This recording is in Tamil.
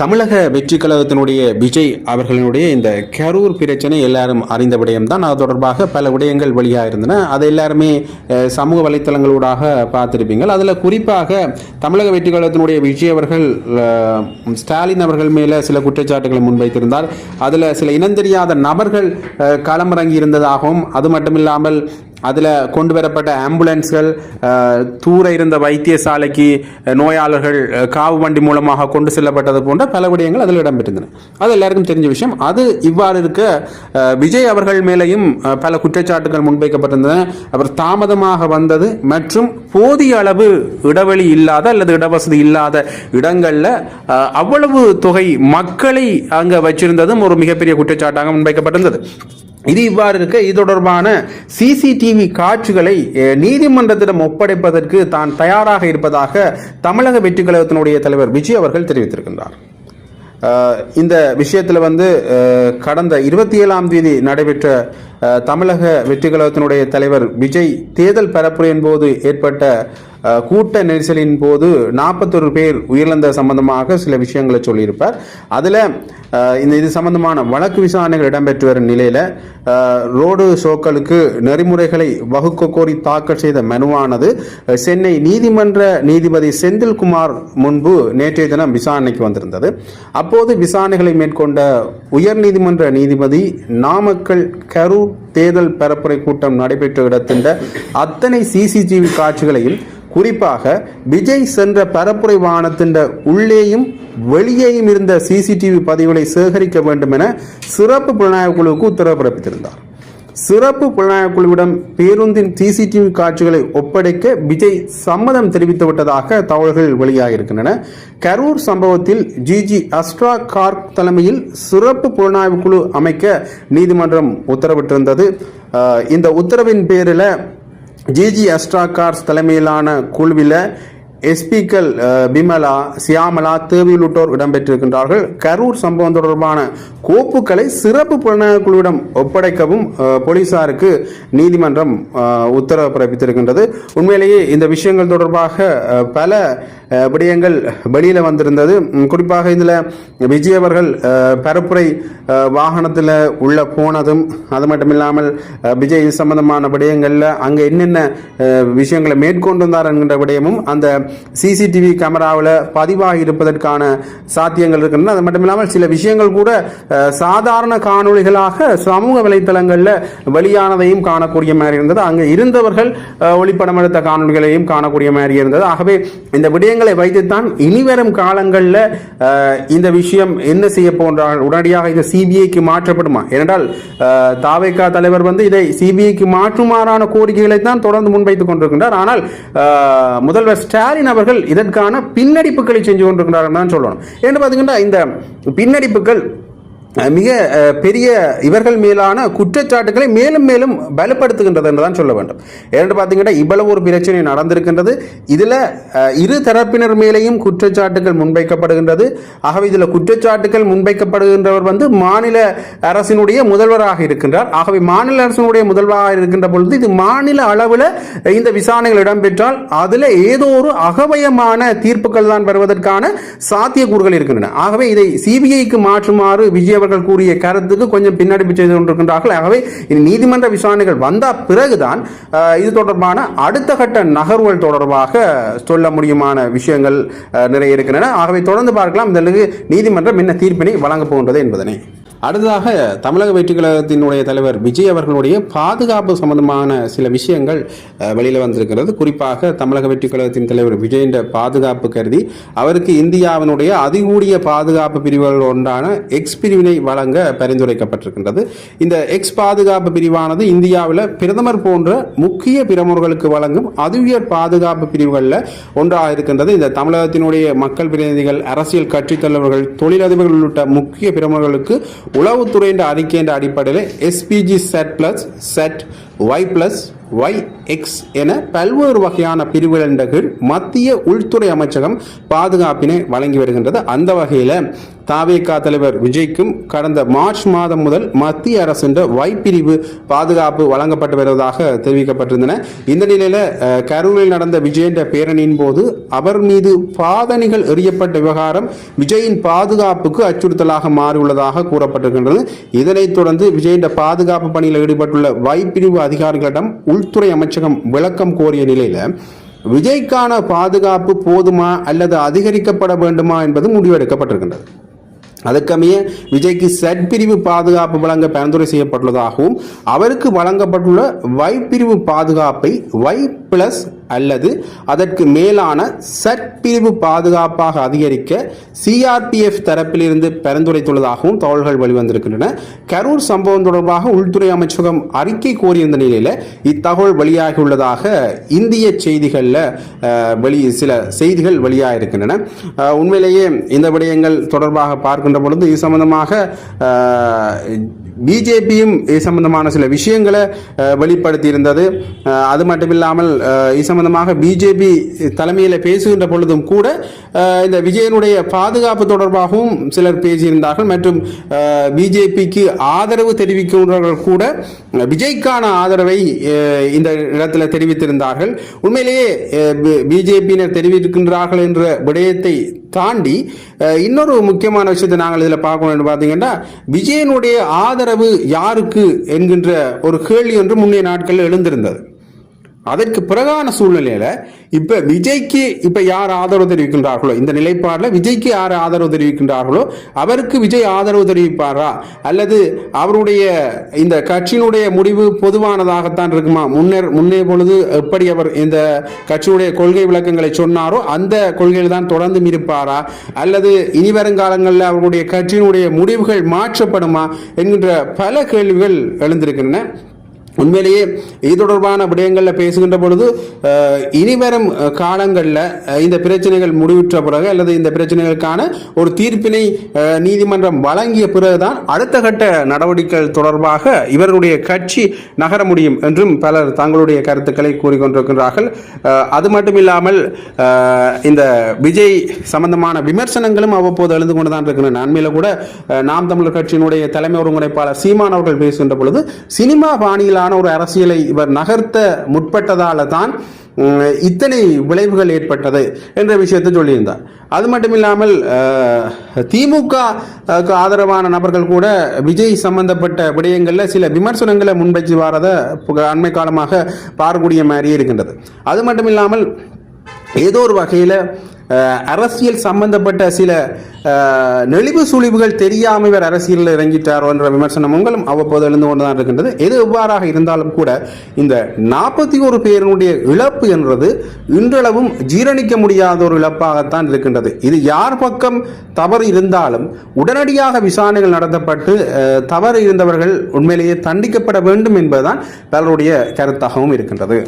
தமிழக வெற்றி கழகத்தினுடைய விஜய் அவர்களினுடைய இந்த கரூர் பிரச்சனை எல்லாரும் அறிந்த விடயம்தான். அது தொடர்பாக பல விடயங்கள் வெளியாக இருந்தன அதை எல்லாருமே சமூக வலைத்தளங்களூடாக பார்த்திருப்பீங்கள். அதில் குறிப்பாக தமிழக வெற்றி கழகத்தினுடைய விஜய் அவர்கள் ஸ்டாலின் அவர்கள் மேலே சில குற்றச்சாட்டுகளை முன்வைத்திருந்தார். அதில் சில இனந்தெரியாத நபர்கள் களமிறங்கி இருந்ததாகவும் அது மட்டுமில்லாமல் அதில் கொண்டு வரப்பட்ட ஆம்புலன்ஸ்கள் தூர இருந்த வைத்தியசாலைக்கு நோயாளர்கள் காவு வண்டி மூலமாக கொண்டு செல்லப்பட்டது போன்ற பல விடயங்கள் அதில் இடம்பெற்றிருந்தன. அது எல்லாருக்கும் தெரிஞ்ச விஷயம். அது இவ்வாறு இருக்க விஜய் அவர்கள் மேலேயும் பல குற்றச்சாட்டுகள் முன்வைக்கப்பட்டிருந்தன. அவர் தாமதமாக வந்தது மற்றும் போதிய அளவு இடைவெளி இல்லாத அல்லது இடவசதி இல்லாத இடங்களில் அவ்வளவு தொகை மக்களை அங்கே வச்சிருந்ததும் ஒரு மிகப்பெரிய குற்றச்சாட்டாக முன்வைக்கப்பட்டிருந்தது. இது இவ்வாறு இருக்க இது தொடர்பான சிசிடிவி காட்சிகளை நீதிமன்றத்திடம் ஒப்படைப்பதற்கு தான் தயாராக இருப்பதாக தமிழக வெற்றி கழகத்தினுடைய தலைவர் விஜய் அவர்கள் தெரிவித்திருக்கின்றார். இந்த விஷயத்தில் வந்து கடந்த இருபத்தி ஏழாம் தேதி நடைபெற்ற தமிழக வெற்றி கழகத்தினுடைய தலைவர் விஜய் தேர்தல் பரப்புரையின் போது ஏற்பட்ட கூட்ட நெரிசலின் போது நாற்பத்தொரு பேர் உயிரிழந்த சம்பந்தமாக சில விஷயங்களை சொல்லியிருப்பார். அதில் இந்த இது சம்பந்தமான வழக்கு விசாரணைகள் இடம்பெற்று வரும் நிலையில் ரோடு ஷோக்களுக்கு நெறிமுறைகளை வகுக்க கோரி தாக்கல் செய்த மனுவானது சென்னை நீதிமன்ற நீதிபதி செந்தில்குமார் முன்பு நேற்றைய தினம் விசாரணைக்கு வந்திருந்தது. அப்போது விசாரணைகளை மேற்கொண்ட உயர்நீதிமன்ற நீதிபதி நாமக்கல் கரூர் தேர்தல் பரப்புரை கூட்டம் நடைபெற்ற இடத்தின் அத்தனை சிசிடிவி காட்சிகளையும் குறிப்பாக விஜய் சென்ற பரப்புரை வாகனத்தின் உள்ளேயும் வெளியேயும் இருந்த சிசிடிவி பதிவுகளை சேகரிக்க வேண்டும் என சிறப்பு புலனாய்வு குழுவுக்கு உத்தரவு பிறப்பித்திருந்தார். சிறப்பு புலனாய்வு குழுவிடம் பேருந்தின் சிசிடிவி காட்சிகளை ஒப்படைக்க விஜய் சம்மதம் தெரிவித்து விட்டதாக தகவல்கள் வெளியாகியிருக்கின்றன. கரூர் சம்பவத்தில் ஜிஜி அஸ்ட்ரா கார்க் தலைமையில் சிறப்பு புலனாய்வு குழு அமைக்க நீதிமன்றம் உத்தரவிட்டிருந்தது. இந்த உத்தரவின் பேரில் ஜிஜி அஸ்ட்ரா கார்ஸ் தலைமையிலான குழுவில் எஸ்பிக்கள் பிமலா சியாமலா தேவி உள்ளிட்டோர் இடம்பெற்றிருக்கின்றார்கள். கரூர் சம்பவம் தொடர்பான கோப்புகளை சிறப்பு புலனாய்வு குழுவிடம் ஒப்படைக்கவும் போலீசாருக்கு நீதிமன்றம் உத்தரவு பிறப்பித்திருக்கின்றது. உண்மையிலேயே இந்த விஷயங்கள் தொடர்பாக பல விடயங்கள் வெளியில் வந்திருந்தது. குறிப்பாக இதில் விஜய் அவர்கள் பரப்புரை வாகனத்தில் உள்ள போனதும் அது மட்டும் இல்லாமல் விஜய் சம்பந்தமான விடயங்களில் அங்கே என்னென்ன விஷயங்களை விஷயங்களை மேற்கொண்டிருந்தார் என்கின்ற விடயமும் அந்த சிசிடிவி கேமராவில் பதிவாகி இருப்பதற்கான சாத்தியங்கள் இருக்கின்றன. அது மட்டும் இல்லாமல் சில விஷயங்கள் கூட சாதாரண காணொளிகளாக சமூக வலைத்தளங்களில் வெளியானதையும் காணக்கூடிய மாதிரி இருந்தது. அங்கே இருந்தவர்கள் ஒளிப்படம் எடுத்த காணொளிகளையும் காணக்கூடிய மாதிரி இருந்தது. ஆகவே இந்த விடயங்கள் வைத்துத்தான் இனிவரும் காலங்களில் இந்த விஷயம் என்ன செய்ய போன்றால் உடனடியாக இது சிபிஐக்கு மாற்றப்படுமா? ஏனென்றால் தாவேக்கா தாவேகா தலைவர் வந்து இதை சிபிஐக்கு மாற்றுமாறான கோரிக்கைகளை தான் தொடர்ந்து முன்வைத்துக் கொண்டிருக்கின்றார். ஆனால் முதல்வர் ஸ்டாலின் அவர்கள் இதற்கான பின்னடிப்புகளை செஞ்சு கொண்டிருக்கிறார் தான் சொல்லணும். ஏன்னு பார்த்தீங்கன்னா இந்த பின்னடிப்புகள் மிக பெரிய இவர்கள் மேலான குற்றச்சாட்டுகளை மேலும் மேலும் பலப்படுத்துகின்றது என்று தான் சொல்ல வேண்டும். ஏன்னு பார்த்தீங்கன்னா இவ்வளவு ஒரு பிரச்சனை நடந்திருக்கின்றது. இதில் இரு தரப்பினர் மேலேயும் குற்றச்சாட்டுகள் முன்வைக்கப்படுகின்றது. ஆகவே இதில் குற்றச்சாட்டுகள் முன்வைக்கப்படுகின்றவர் வந்து மாநில அரசினுடைய முதல்வராக இருக்கின்றார். ஆகவே மாநில அரசினுடைய முதல்வராக இருக்கின்ற பொழுது இது மாநில அளவில் இந்த விசாரணைகள் இடம்பெற்றால் அதில் ஏதோ ஒரு அகவயமான தீர்ப்புகள் தான் வருவதற்கான சாத்தியக்கூறுகள் இருக்கின்றன. ஆகவே இதை சிபிஐக்கு மாற்றுமாறு விஜய் அவர்கள் கூறிய கருத்துக்கு கொஞ்சம் பின்னடைப்பு செய்து கொண்டிருக்கின்றார்கள். ஆகவே இனி நீதிமன்ற விசாரணைகள் வந்த பிறகுதான் இது தொடர்பான அடுத்த கட்ட நகர்வுகள் தொடர்பாக சொல்ல முடியுமான விஷயங்கள் நிறைய இருக்கின்றன. ஆகவே தொடர்ந்து பார்க்கலாம். இந்த நீதிமன்றம் என்ன தீர்ப்பினை வழங்கப் போகின்றது என்பதனை. அடுத்ததாக தமிழக வெற்றிக் கழகத்தினுடைய தலைவர் விஜய் அவர்களுடைய பாதுகாப்பு சம்பந்தமான சில விஷயங்கள் வெளியில் வந்திருக்கிறது. குறிப்பாக தமிழக வெற்றிக்கழகத்தின் தலைவர் விஜயின்ற பாதுகாப்பு கருதி அவருக்கு இந்தியாவினுடைய அதிகூடிய பாதுகாப்பு பிரிவுகள் ஒன்றான எக்ஸ் பிரிவினை வழங்க பரிந்துரைக்கப்பட்டிருக்கின்றது. இந்த எக்ஸ் பாதுகாப்பு பிரிவானது இந்தியாவில் பிரதமர் போன்ற முக்கிய பிரமுகர்களுக்கு வழங்கும் அதிஉயர் பாதுகாப்பு பிரிவுகளில் ஒன்றாக இருக்கின்றது. இந்த தமிழகத்தினுடைய மக்கள் பிரதிநிதிகள் அரசியல் கட்சித் தலைவர்கள் தொழிலதிபர்கள் உள்ளிட்ட முக்கிய பிரமுகர்களுக்கு உளவுத்துறையின் அறிக்கையின் அடிப்படையில் SPG Z plus Z Y plus Y X என பல்வேறு வகையான பிரிவுகளின் கீழ் மத்திய உள்துறை அமைச்சகம் பாதுகாப்பினை வழங்கி வருகின்றது. அந்த வகையில் தாவேகா தலைவர் விஜய்க்கும் கடந்த மார்ச் மாதம் முதல் மத்திய அரசின் ஒய் பிரிவு பாதுகாப்பு வழங்கப்பட்டு வருவதாக தெரிவிக்கப்பட்டிருந்தன. இந்த நிலையில் கரூரில் நடந்த விஜயன்ற பேரணியின் போது அவர் மீது பாதணிகள் எறியப்பட்ட விவகாரம் விஜயின் பாதுகாப்புக்கு அச்சுறுத்தலாக மாறியுள்ளதாக கூறப்பட்டிருக்கின்றது. இதனைத் தொடர்ந்து விஜயன்ற பாதுகாப்பு பணியில் ஈடுபட்டுள்ள ஒய் பிரிவு அதிகாரிகளிடம் உள்துறை அமைச்சகம் விளக்கம் கோரிய நிலையில் விஜய்க்கான பாதுகாப்பு போதுமா அல்லது அதிகரிக்கப்பட வேண்டுமா என்பது முடிவெடுக்கப்பட்டிருக்கின்றது. அதற்கமைய விஜய்க்கு சட்பிரிவு பாதுகாப்பு வழங்க பரிந்துரை செய்யப்பட்டுள்ளதாகவும் அவருக்கு வழங்கப்பட்டுள்ள வை பிரிவு பாதுகாப்பை வை பிளஸ் அல்லது அதற்கு மேலான சற்பிரிவு பாதுகாப்பாக அதிகரிக்க சிஆர்பிஎஃப் தரப்பிலிருந்து பரிந்துரைத்துள்ளதாகவும் தகவல்கள் வெளிவந்திருக்கின்றன. கரூர் சம்பவம் தொடர்பாக உள்துறை அமைச்சகம் அறிக்கை கோரியிருந்த நிலையில் இத்தகவல் வெளியாகியுள்ளதாக இந்திய செய்திகளில் வெளி சில செய்திகள் வெளியாகிருக்கின்றன உண்மையிலேயே இந்த விடயங்கள் தொடர்பாக பார்க்கின்ற பொழுது இது சம்பந்தமாக பிஜேபியும் இது சம்பந்தமான சில விஷயங்களை வெளிப்படுத்தி வெளிப்படுத்தியிருந்தது. அது மட்டும் இல்லாமல் இது சம்பந்தமாக பிஜேபி தலைமையில் பேசுகின்ற பொழுதும் கூட இந்த விஜயனுடைய பாதுகாப்பு தொடர்பாகவும் சிலர் பேசியிருந்தார்கள். மற்றும் பிஜேபிக்கு ஆதரவு தெரிவிக்கின்றவர்கள் கூட விஜய்க்கான ஆதரவை இந்த இடத்துல தெரிவித்திருந்தார்கள். உண்மையிலேயே பிஜேபியினர் தெரிவிக்கின்றார்கள் என்ற விடயத்தை தாண்டி இன்னொரு முக்கியமான விஷயத்தை நாங்கள் இதில் பார்க்கணும் என்று பார்த்தீங்கன்னா விஜயனுடைய ஆதரவு யாருக்கு என்கின்ற ஒரு கேள்வி ஒன்று முன்னைய நாட்களில் எழுந்திருந்தது. அதற்கு பிறகான சூழ்நிலையில இப்ப விஜய்க்கு இப்ப யார் ஆதரவு தெரிவிக்கின்றார்களோ இந்த நிலைப்பாடுல விஜய்க்கு யார் ஆதரவு தெரிவிக்கின்றார்களோ அவருக்கு விஜய் ஆதரவு தெரிவிப்பாரா? அல்லது அவருடைய இந்த கட்சியினுடைய முடிவு பொதுவானதாகத்தான் இருக்குமா? முன்னர் முன்னே பொழுது எப்படி அவர் இந்த கட்சியுடைய கொள்கை விளக்கங்களை சொன்னாரோ அந்த கொள்கையில் தான் தொடர்ந்து இருப்பாரா? அல்லது இனி வருங்காலங்களில் அவருடைய கட்சியினுடைய முடிவுகள் மாற்றப்படுமா? என்கின்ற பல கேள்விகள் எழுந்திருக்கின்றன. உண்மையிலேயே இது தொடர்பான விடயங்களில் பேசுகின்ற பொழுது இனிவரும் காலங்களில் இந்த பிரச்சனைகள் முடிவுற்ற பிறகு அல்லது இந்த பிரச்சனைகளுக்கான ஒரு தீர்ப்பினை நீதிமன்றம் வழங்கிய பிறகுதான் அடுத்த கட்ட நடவடிக்கைகள் தொடர்பாக இவர்களுடைய கட்சி நகர முடியும் என்றும் பலர் தங்களுடைய கருத்துக்களை கூறிக்கொண்டிருக்கிறார்கள் அது மட்டும் இல்லாமல் இந்த விஜய் சம்பந்தமான விமர்சனங்களும் அவ்வப்போது எழுந்து கொண்டு தான் இருக்கின்றன. அண்மையில் கூட நாம் தமிழர் கட்சியினுடைய தலைமை ஒருங்கிணைப்பாளர் சீமான் அவர்கள் பேசுகின்ற பொழுது சினிமா பாணியிலான ஒரு அரசியலை இவர் நகர்த்த முற்பட்டதால தான் இத்தனை விளைவுகள் ஏற்பட்டது என்ற விஷயத்தை சொல்லியிருந்தார். அது மட்டும் இல்லாமல் திமுக ஆதரவான நபர்கள் கூட விஜய் சம்பந்தப்பட்ட விடயங்களில் சில விமர்சனங்களை முன்வைச்சு வரதை அண்மை காலமாக பார்க்கக்கூடிய மாதிரியே இருக்கின்றது. அது மட்டும் இல்லாமல் ஏதோ ஒரு வகையில் அரசியல் சம்பந்தப்பட்ட சில நெளிவு சுழிவுகள் தெரியாமல் இவர் அரசியலில் இறங்கிட்டாரோ என்ற விமர்சனம் உங்களும் அவ்வப்போது எழுந்து கொண்டு தான் இருக்கின்றது. எது எவ்வாறாக இருந்தாலும் கூட இந்த நாற்பத்தி ஒரு பேருடைய இழப்பு என்றது இன்றளவும் ஜீரணிக்க முடியாத ஒரு இழப்பாகத்தான் இருக்கின்றது. இது யார் பக்கம் தவறு இருந்தாலும் உடனடியாக விசாரணைகள் நடத்தப்பட்டு தவறு இருந்தவர்கள் உண்மையிலேயே தண்டிக்கப்பட வேண்டும் என்பதுதான் பலருடைய கருத்தாகவும் இருக்கின்றது.